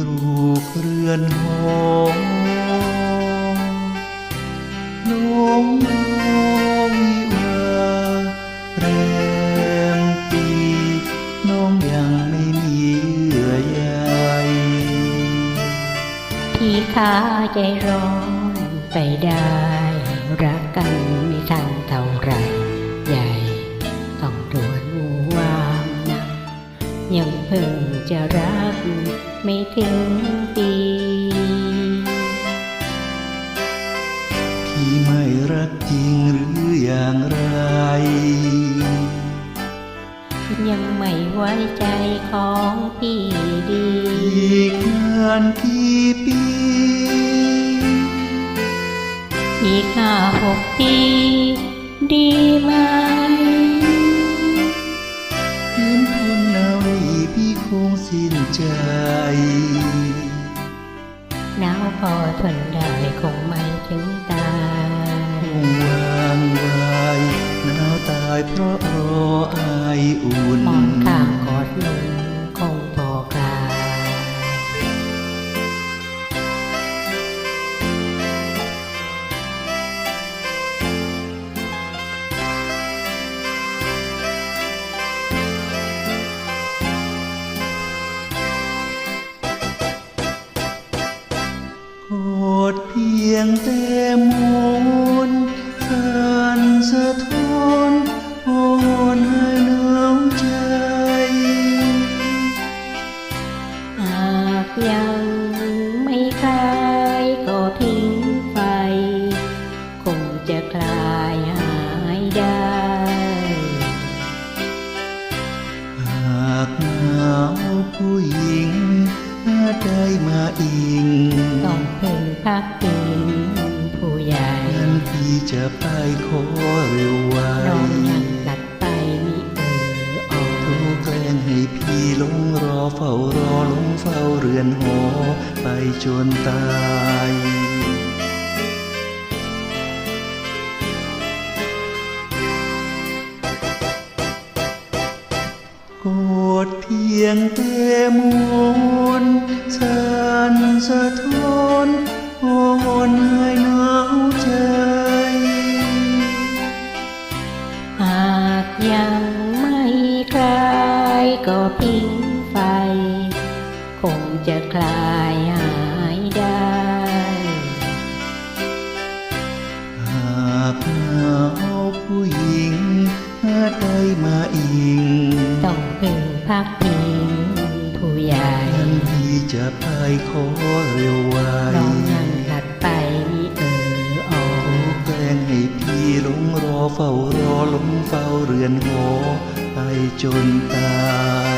ปลูกเรือนหอน้องน้องวิวาแรมปีน้องยังไม่มีเยื่อใยพี่ข้าใจร้อนไปได้ รักกันไม่ทันเท่าไร ยังเพิ่งจะรักไม่ถึงปี พี่ไม่รักจริงหรืออย่างไร ยังไม่ไว้ใจของพี่ดีอีกนานกี่ปี อีกห้าหกปีดีไหม สิ้นใจ หนาวพอทนได้คงไม่ถึงตาคยงวางไว้หนาวตายเพราะรออายอุ่นหมอนข้างกอดลุง ยงแต่มนต์การสะท้อนอ่อนให้หนาวใจหากยังไม่คลายก็ทิ้งไฟ คงจะคลายหายได้ หากหนาวผู้หญิงอาจได้มาอิง ต้องพึ่งพักพิงผู้ใหญ่นั้น พี่จะไปขอเร็วไวน้องยังหลัดไปมิเออออโทรแกล้งให้พี่ลงรอเฝ้ารอลงเฝ้าเรือนหอไปจนตายกดเพียงแต่มนสันสะท้อน ยังไม่คลายก็พิงไฟ คงจะคลายหายได้ หากหนาวผู้หญิงอาจได้มาอิง ต้องพึ่งพักพิงผู้ใหญ่นั้นพี่จะไปขอเร็วไว เฝ้ารอหลงเฝ้าเรือนหอไปจนตาย